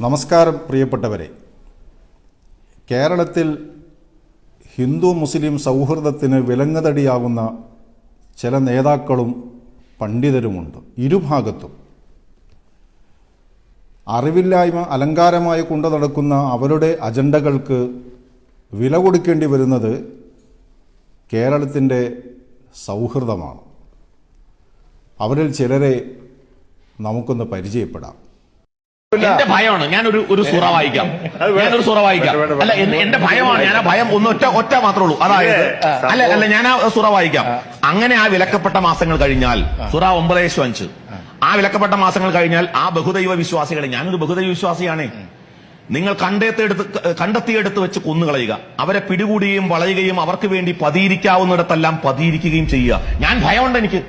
നമസ്കാരം പ്രിയപ്പെട്ടവരെ. കേരളത്തിൽ ഹിന്ദു മുസ്ലിം സൗഹൃദത്തിന് വിലങ്ങതടിയാകുന്ന ചില നേതാക്കളും പണ്ഡിതരുമുണ്ട്. ഇരുഭാഗത്തും. അറിവില്ലായ്മ അലങ്കാരമായി കൊണ്ടു നടക്കുന്ന അവരുടെ അജണ്ടകൾക്ക് വില കൊടുക്കേണ്ടി വരുന്നത് കേരളത്തിന്റെ സൗഹൃദമാണ്. അവരിൽ ചിലരെ നമുക്കൊന്ന് പരിചയപ്പെടാം. എന്റെ ഭയമാണ്. ഞാനൊരു ഒരു സുറ വായിക്കാം. ഞാനൊരു സുറ വായിക്കാം. അല്ല എന്റെ ഭയമാണ്. ഞാൻ ആ ഭയം ഒന്ന് ഒറ്റ ഒറ്റ മാത്രമേ ഉള്ളൂ. അതായത് അല്ല അല്ല ഞാൻ ആ സുറ വായിക്കാം. അങ്ങനെ ആ വിലക്കപ്പെട്ട മാസങ്ങൾ കഴിഞ്ഞാൽ സുറ ഒമ്പതേശു അഞ്ച്. ആ വിലക്കപ്പെട്ട മാസങ്ങൾ കഴിഞ്ഞാൽ ആ ബഹുദൈവ വിശ്വാസികളെ ഞാനൊരു ബഹുദൈവ വിശ്വാസിയാണേ. നിങ്ങൾ കണ്ടെത്തിയെടുത്ത് കണ്ടെത്തിയെടുത്ത് വെച്ച് കൊന്നുകളയുക. അവരെ പിടികൂടുകയും വളയുകയും അവർക്ക് വേണ്ടി പതിയിരിക്കാവുന്നിടത്തെല്ലാം പതിയിരിക്കുകയും ചെയ്യുക. ഞാൻ ഭയമുണ്ട് എനിക്ക്.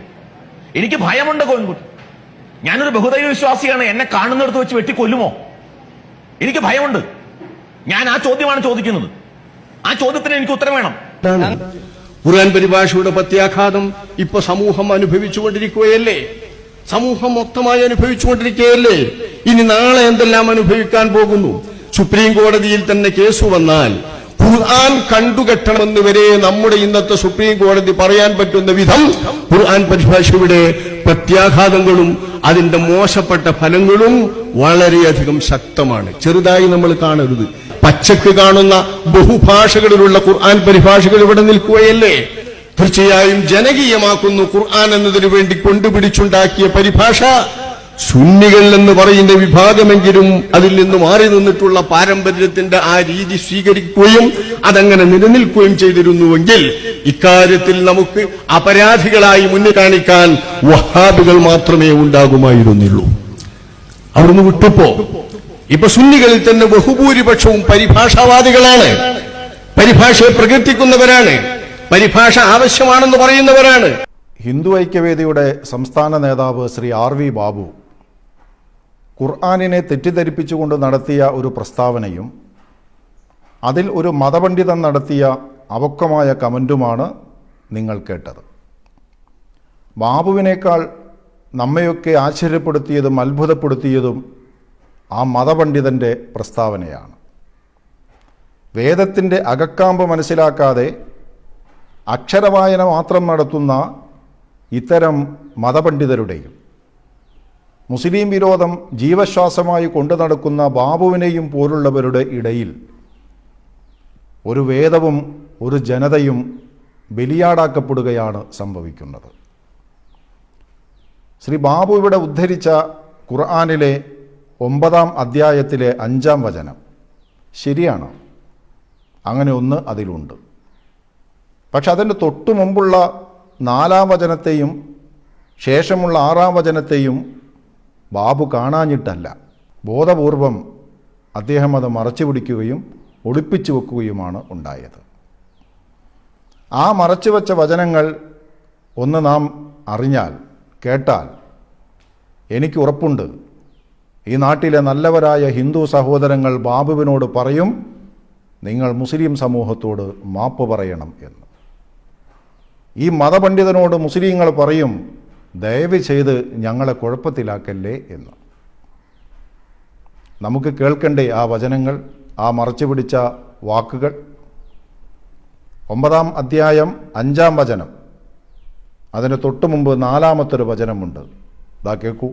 എനിക്ക് ഭയമുണ്ട് കോയൻകുട്ടി ഞാനൊരു ബഹുദൈവ വിശ്വാസിയാണ്. എന്നെ കാണുന്നിടത്ത് വെച്ച് വെട്ടിക്കൊല്ലുമോ? എനിക്ക് ഭയമുണ്ട്. ഞാൻ ആ ചോദ്യമാണ് ചോദിക്കുന്നത്. ആ ചോദ്യത്തിന് എനിക്ക് ഉത്തരം വേണം. ഖുർആൻ പരിഭാഷയുടെ പ്രത്യാഘാതം ഇപ്പൊ സമൂഹം അനുഭവിച്ചുകൊണ്ടിരിക്കുകയല്ലേ? സമൂഹം മൊത്തമായി അനുഭവിച്ചുകൊണ്ടിരിക്കുകയല്ലേ? ഇനി നാളെ എന്തെല്ലാം അനുഭവിക്കാൻ പോകുന്നു? സുപ്രീം കോടതിയിൽ തന്നെ കേസ് വന്നാൽ ഖുർആൻ കണ്ടുകെട്ടണമെന്ന് വരെ നമ്മുടെ ഇന്നത്തെ സുപ്രീം കോടതി പറയാൻ പറ്റുന്ന വിധം ഖുർആൻ പരിഭാഷയുടെ പ്രത്യാഘാതങ്ങളും അതിന്റെ മോശപ്പെട്ട ഫലങ്ങളും വളരെയധികം ശക്തമാണ്. ചെറുതായി നമ്മൾ കാണരുത്. പച്ചക്ക് കാണുന്ന ബഹുഭാഷകളിലുള്ള ഖുർആൻ പരിഭാഷകൾ ഇവിടെ നിൽക്കുകയല്ലേ? തീർച്ചയായും ജനകീയമാക്കുന്നു ഖുർആൻ എന്നതിനു വേണ്ടി കൊണ്ടുപിടിച്ചുണ്ടാക്കിയ പരിഭാഷ സുന്നികൾ എന്ന് പറയുന്ന വിഭാഗമെങ്കിലും അതിൽ നിന്ന് മാറി നിന്നിട്ടുള്ള പാരമ്പര്യത്തിന്റെ ആ രീതി സ്വീകരിക്കുകയും അതങ്ങനെ നിലനിൽക്കുകയും ചെയ്തിരുന്നുവെങ്കിൽ ഇക്കാര്യത്തിൽ നമുക്ക് അപരാധികളായി മുന്നിൽ കാണിക്കാൻ വഹാബുകൾ മാത്രമേ ഉണ്ടാകുമായിരുന്നുള്ളൂ. അവിടുന്ന് വിട്ടപ്പോ ഇപ്പൊ സുന്നികളിൽ തന്നെ ബഹുഭൂരിപക്ഷവും പരിഭാഷാവാദികളാണ്. പരിഭാഷയെ പ്രകീർത്തിക്കുന്നവരാണ്. പരിഭാഷ ആവശ്യമാണെന്ന് പറയുന്നവരാണ്. ഹിന്ദു ഐക്യവേദിയുടെ സംസ്ഥാന നേതാവ് ശ്രീ ആർ വി ബാബു ഖുർആാനിനെ തെറ്റിദ്ധരിപ്പിച്ചുകൊണ്ട് നടത്തിയ ഒരു പ്രസ്താവനയും അതിൽ ഒരു മതപണ്ഡിതൻ നടത്തിയ അവക്കമായ കമന്റുമാണ് നിങ്ങൾ കേട്ടത്. ബാബുവിനേക്കാൾ നമ്മയൊക്കെ ആശ്ചര്യപ്പെടുത്തിയതും അത്ഭുതപ്പെടുത്തിയതും ആ മതപണ്ഡിതന്റെ പ്രസ്താവനയാണ്. വേദത്തിന്റെ അകക്കാമ്പ് മനസ്സിലാക്കാതെ അക്ഷരവായന മാത്രം നടത്തുന്ന ഇത്തരം മതപണ്ഡിതരുടെയും മുസ്ലിം വിരോധം ജീവശ്വാസമായി കൊണ്ടു നടക്കുന്ന ബാബുവിനെയും പോലുള്ളവരുടെ ഇടയിൽ ഒരു വേദവും ഒരു ജനതയും ബലിയാടാക്കപ്പെടുകയാണ് സംഭവിക്കുന്നത്. ശ്രീ ബാബു ഇവിടെ ഉദ്ധരിച്ച ഖുർആാനിലെ ഒമ്പതാം അധ്യായത്തിലെ അഞ്ചാം വചനം ശരിയാണ്. അങ്ങനെ ഒന്ന് അതിലുണ്ട്. പക്ഷെ അതിന്റെ തൊട്ടു മുമ്പുള്ള നാലാം വചനത്തെയും ശേഷമുള്ള ആറാം വചനത്തെയും ബാബു കാണാഞ്ഞിട്ടല്ല. ബോധപൂർവം അദ്ദേഹം അത് മറച്ചു പിടിക്കുകയും ഒളിപ്പിച്ചു വെക്കുകയുമാണ് ഉണ്ടായത്. ആ മറച്ചു വച്ച വചനങ്ങൾ ഒന്ന് നാം അറിഞ്ഞാൽ കേട്ടാൽ എനിക്ക് ഉറപ്പുണ്ട്. ഈ നാട്ടിലെ നല്ലവരായ ഹിന്ദു സഹോദരങ്ങൾ ബാബുവിനോട് പറയും നിങ്ങൾ മുസ്ലിം സമൂഹത്തോട് മാപ്പ് പറയണം എന്ന്. ഈ മതപണ്ഡിതനോട് മുസ്ലിങ്ങൾ പറയും ദയവ് ചെയ്ത് ഞങ്ങളെ കുഴപ്പത്തിലാക്കല്ലേ എന്ന്. നമുക്ക് കേൾക്കണ്ടേ ആ വചനങ്ങൾ ആ മറച്ചു പിടിച്ച വാക്കുകൾ? ഒമ്പതാം അധ്യായം അഞ്ചാം വചനം. അതിന് തൊട്ടു മുമ്പ് നാലാമത്തൊരു വചനമുണ്ട്. ഇതാ കേൾക്കൂ.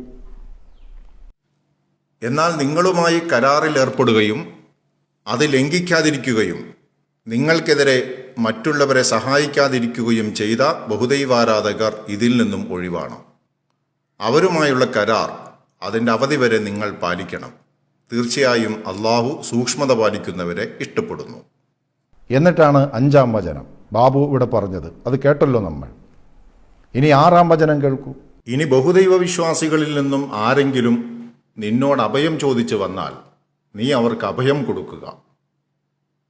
എന്നാൽ നിങ്ങളുമായി കരാറിൽ ഏർപ്പെടുകയും അത് ലംഘിക്കാതിരിക്കുകയും നിങ്ങൾക്കെതിരെ മറ്റുള്ളവരെ സഹായിക്കാതിരിക്കുകയും ചെയ്ത ബഹുദൈവാരാധകർ ഇതിൽ നിന്നും ഒഴിവാണ്. അവരുമായുള്ള കരാർ അതിന്റെ അവധി വരെ നിങ്ങൾ പാലിക്കണം. തീർച്ചയായും അള്ളാഹു സൂക്ഷ്മത പാലിക്കുന്നവരെ ഇഷ്ടപ്പെടുന്നു. എന്നിട്ടാണ് അഞ്ചാം വചനം. ബാബു ഇവിടെ പറഞ്ഞത്. അത് കേട്ടല്ലോ നമ്മൾ. ഇനി ആറാം വചനം കേൾക്കൂ. ഇനി ബഹുദൈവ വിശ്വാസികളിൽ നിന്നും ആരെങ്കിലും നിന്നോട് അഭയം ചോദിച്ചു വന്നാൽ നീ അവർക്ക് അഭയം കൊടുക്കുക.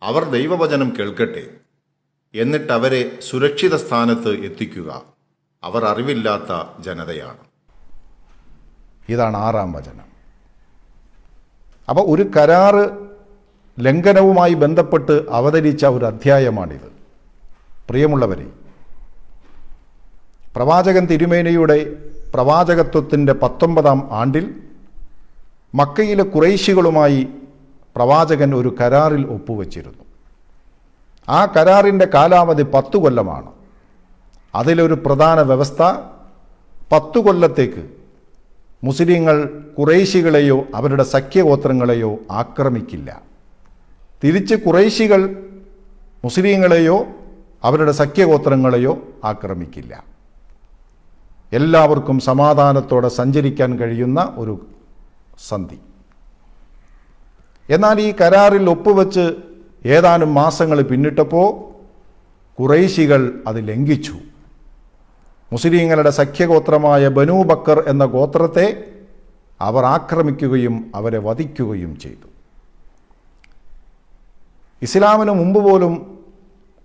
അവർ ദൈവവചനം കേൾക്കട്ടെ. എന്നിട്ട് അവരെ സുരക്ഷിത സ്ഥാനത്ത് എത്തിക്കുക. അവർ അറിവില്ലാത്ത ജനതയാണ്. ഇതാണ് ആറാം വചനം. അപ്പോൾ ഒരു കരാറ് ലംഘനവുമായി ബന്ധപ്പെട്ട് അവതരിച്ച ഒരു അധ്യായമാണിത്. പ്രിയമുള്ളവരെ പ്രവാചകൻ തിരുമേനയുടെ പ്രവാചകത്വത്തിന്റെ പത്തൊമ്പതാം ആണ്ടിൽ മക്കയിലെ കുറേശികളുമായി പ്രവാചകൻ ഒരു കരാറിൽ ഒപ്പുവച്ചിരുന്നു. ആ കരാറിന്റെ കാലാവധി പത്തു കൊല്ലമാണ്. അതിലൊരു പ്രധാന വ്യവസ്ഥ പത്തു കൊല്ലത്തേക്ക് മുസ്ലിങ്ങൾ കുറേശികളെയോ അവരുടെ സഖ്യഗോത്രങ്ങളെയോ ആക്രമിക്കില്ല. തിരിച്ച് കുറേശികൾ മുസ്ലിങ്ങളെയോ അവരുടെ സഖ്യഗോത്രങ്ങളെയോ ആക്രമിക്കില്ല. എല്ലാവർക്കും സമാധാനത്തോടെ സഞ്ചരിക്കാൻ കഴിയുന്ന ഒരു സന്ധി. എന്നാൽ ഈ കരാറിൽ ഒപ്പുവെച്ച് ഏതാനും മാസങ്ങൾ പിന്നിട്ടപ്പോൾ കുറേശികൾ അത് ലംഘിച്ചു. മുസ്ലിങ്ങളുടെ സഖ്യഗോത്രമായ ബനൂ ബക്കർ എന്ന ഗോത്രത്തെ അവർ ആക്രമിക്കുകയും അവരെ വധിക്കുകയും ചെയ്തു. ഇസ്ലാമിന് മുമ്പ് പോലും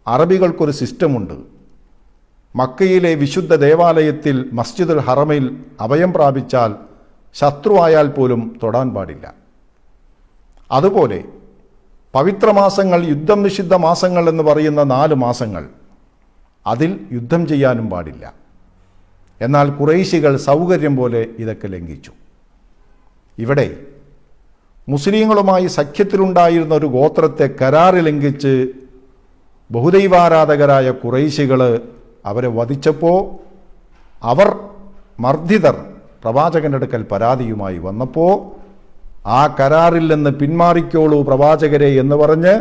അറബികൾക്കൊരു സിസ്റ്റമുണ്ട്. മക്കയിലെ വിശുദ്ധ ദേവാലയത്തിൽ മസ്ജിദുൽ ഹറമയിൽ അഭയം പ്രാപിച്ചാൽ ശത്രുവായാൽ പോലും തൊടാൻ പാടില്ല. അതുപോലെ പവിത്രമാസങ്ങൾ യുദ്ധം നിഷിദ്ധ മാസങ്ങൾ എന്ന് പറയുന്ന നാല് മാസങ്ങൾ അതിൽ യുദ്ധം ചെയ്യാനും പാടില്ല. എന്നാൽ കുറേശികൾ സൗകര്യം പോലെ ഇതൊക്കെ ലംഘിച്ചു. ഇവിടെ മുസ്ലിങ്ങളുമായി സഖ്യത്തിലുണ്ടായിരുന്ന ഒരു ഗോത്രത്തെ കരാറ് ലംഘിച്ച് ബഹുദൈവാരാധകരായ കുറേശികൾ അവരെ വധിച്ചപ്പോൾ അവർ മർദ്ദിതർ പ്രവാചകന്റെ അടുക്കൽ പരാതിയുമായി വന്നപ്പോൾ ആ കരാറിൽ നിന്ന് പിന്മാറിക്കോളൂ പ്രവാചകരെ എന്ന് പറഞ്ഞ്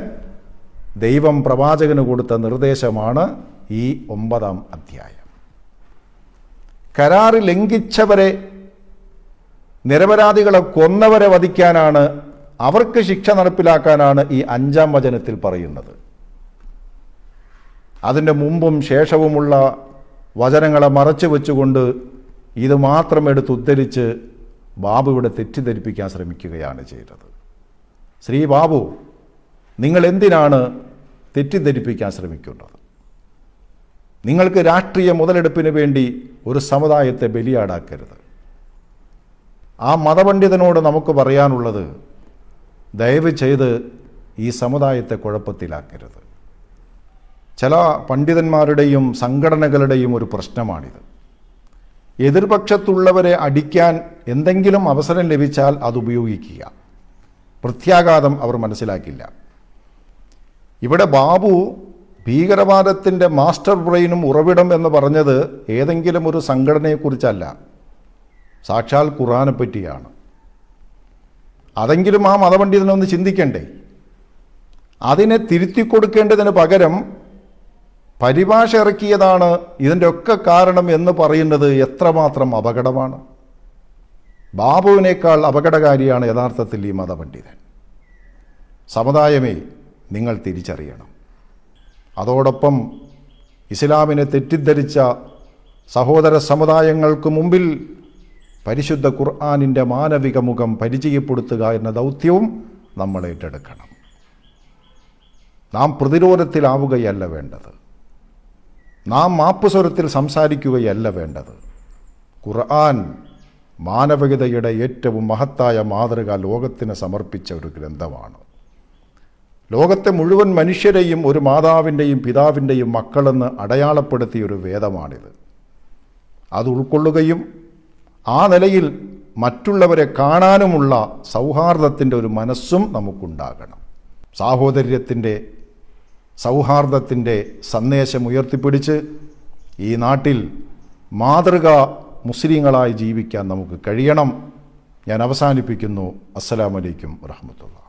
ദൈവം പ്രവാചകന് കൊടുത്ത നിർദ്ദേശമാണ് ഈ ഒമ്പതാം അധ്യായം. കരാറ് ലംഘിച്ചവരെ നിരപരാധികളെ കൊന്നവരെ വധിക്കാനാണ് അവർക്ക് ശിക്ഷ നടപ്പിലാക്കാനാണ് ഈ അഞ്ചാം വചനത്തിൽ പറയുന്നത്. അതിന്റെ മുമ്പും ശേഷവുമുള്ള വചനങ്ങളെ മറച്ചു വെച്ചുകൊണ്ട് ഇത് മാത്രം എടുത്ത് ഉദ്ധരിച്ച് ബാബു ഇവിടെ തെറ്റിദ്ധരിപ്പിക്കാൻ ശ്രമിക്കുകയാണ് ചെയ്തത്. ശ്രീ ബാബു നിങ്ങൾ എന്തിനാണ് തെറ്റിദ്ധരിപ്പിക്കാൻ ശ്രമിക്കുന്നത്? നിങ്ങൾക്ക് രാഷ്ട്രീയ മുതലെടുപ്പിന് വേണ്ടി ഒരു സമുദായത്തെ ബലിയാടാക്കരുത്. ആ മതപണ്ഡിതനോട് നമുക്ക് പറയാനുള്ളത് ദയവ് ചെയ്ത് ഈ സമുദായത്തെ കുഴപ്പത്തിലാക്കരുത്. ചില പണ്ഡിതന്മാരുടെയും സംഘടനകളുടെയും ഒരു പ്രശ്നമാണിത്. എതിർപക്ഷത്തുള്ളവരെ അടിക്കാൻ എന്തെങ്കിലും അവസരം ലഭിച്ചാൽ അത് ഉപയോഗിക്കുക. പ്രത്യാഘാതം അവർ മനസ്സിലാക്കില്ല. ഇവിടെ ബാബു ഭീകരവാദത്തിന്റെ മാസ്റ്റർ ബ്രെയിനും ഉറവിടം എന്ന് പറഞ്ഞത് ഏതെങ്കിലും ഒരു സംഘടനയെക്കുറിച്ചല്ല. സാക്ഷാൽ ഖുറാനെ പറ്റിയാണ്. അതെങ്കിലും ആ മതപണ്ഡിതനൊന്ന് ചിന്തിക്കണ്ടേ? അതിനെ തിരുത്തി കൊടുക്കേണ്ടതിന് പകരം പരിഭാഷ ഇറക്കിയതാണ് ഇതിന്റെ ഒക്കെ കാരണം എന്ന് പറയുന്നത് എത്രമാത്രം അപകടമാണ്. ബാബുവിനേക്കാൾ അപകടകാരിയാണ് യഥാർത്ഥത്തിൽ ഈ മതപണ്ഡിതൻ. സമുദായമേ നിങ്ങൾ തിരിച്ചറിയണം. അതോടൊപ്പം ഇസ്ലാമിനെ തെറ്റിദ്ധരിച്ച സഹോദര സമുദായങ്ങൾക്ക് മുമ്പിൽ പരിശുദ്ധ ഖുർആാനിന്റെ മാനവിക മുഖം പരിചയപ്പെടുത്തുക എന്ന ദൗത്യവും നമ്മൾ ഏറ്റെടുക്കണം. നാം പ്രതിരോധത്തിലാവുകയല്ല വേണ്ടത്. നാം മാപ്പ് സ്വരത്തിൽ സംസാരിക്കുകയല്ല വേണ്ടത്. ഖുർആൻ മാനവികതയുടെ ഏറ്റവും മഹത്തായ മാതൃക ലോകത്തിന് സമർപ്പിച്ച ഒരു ഗ്രന്ഥമാണ്. ലോകത്തെ മുഴുവൻ മനുഷ്യരെയും ഒരു മാതാവിന്റെയും പിതാവിന്റെയും മക്കളെന്ന് അടയാളപ്പെടുത്തിയ ഒരു വേദമാണിത്. അത് ഉൾക്കൊള്ളുകയും ആ നിലയിൽ മറ്റുള്ളവരെ കാണാനുമുള്ള സൗഹാർദ്ദത്തിന്റെ ഒരു മനസ്സും നമുക്കുണ്ടാകണം. സാഹോദര്യത്തിന്റെ സൗഹാർദ്ദത്തിന്റെ സന്ദേശം ഉയർത്തിപ്പിടിച്ച് ഈ നാട്ടിൽ മാതൃക മുസ്ലിങ്ങളായി ജീവിക്കാൻ നമുക്ക് കഴിയണം. ഞാൻ അവസാനിപ്പിക്കുന്നു. അസ്സലാമലൈക്കും വറഹമത്തുള്ള